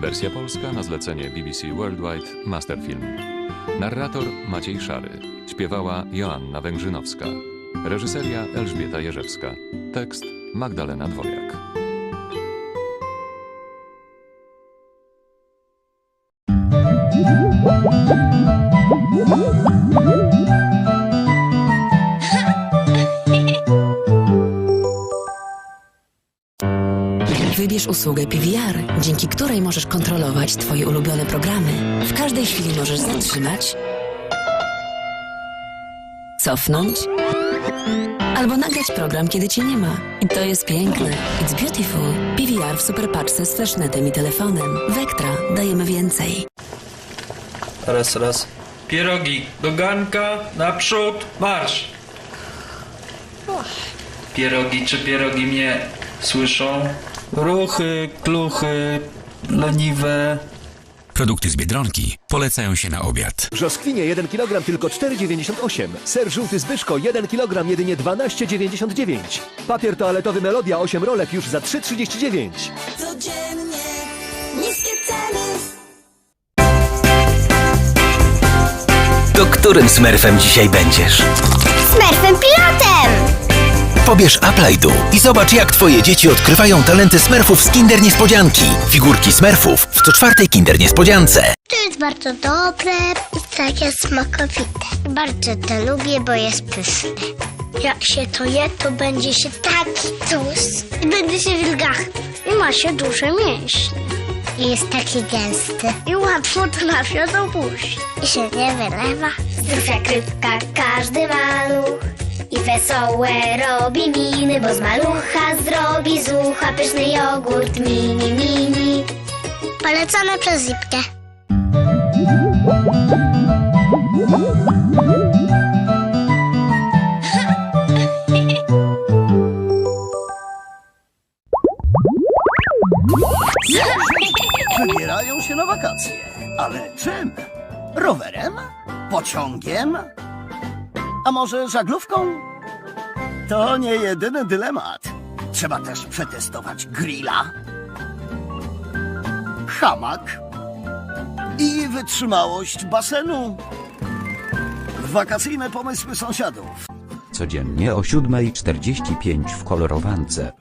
Wersja polska na zlecenie BBC Worldwide Masterfilm. Narrator Maciej Szary. Śpiewała Joanna Węgrzynowska. Reżyseria Elżbieta Jerzewska. Tekst Magdalena Dwojak. Wybierz usługę PVR, dzięki której możesz kontrolować Twoje ulubione programy. W każdej chwili możesz zatrzymać, cofnąć albo nagrać program, kiedy Cię nie ma. I to jest piękne. It's beautiful. PVR w superpaczce z flashnetem i telefonem. Vectra. Dajemy więcej. Raz, raz. Pierogi, do garnka, naprzód, marsz! Pierogi, czy pierogi mnie słyszą? Ruchy, kluchy, leniwe. Produkty z Biedronki polecają się na obiad. Brzoskwinie 1 kg tylko 4,98. Ser żółty Zbyszko 1 kg jedynie 12,99. Papier toaletowy Melodia 8 rolek już za 3,39. Codziennie niskie ceny. To którym smerfem dzisiaj będziesz? Smurfem pilotem! Pobierz Applejdu i zobacz jak twoje dzieci odkrywają talenty smerfów z Kinder Niespodzianki. Figurki smerfów w co czwartej Kinder Niespodziance. To jest bardzo dobre i takie smakowite. Bardzo to lubię, bo jest pyszne. Jak się to je, to będzie się taki tłusty. I będzie się wilgachny. I ma się duże mięśnie. I jest taki gęsty. I łatwo trafia do buzi. I się nie wylewa. Zdrów jak rybka każdy maluch. I wesołe robi miny, bo z malucha zrobi z ucha pyszny jogurt mini, mini. Polecamy przez Zipkę. Wybierają się na wakacje. Ale czym? Rowerem? Pociągiem? A może żaglówką? To nie jedyny dylemat. Trzeba też przetestować grilla, hamak i wytrzymałość basenu. Wakacyjne pomysły sąsiadów. Codziennie o 7.45 w kolorowance.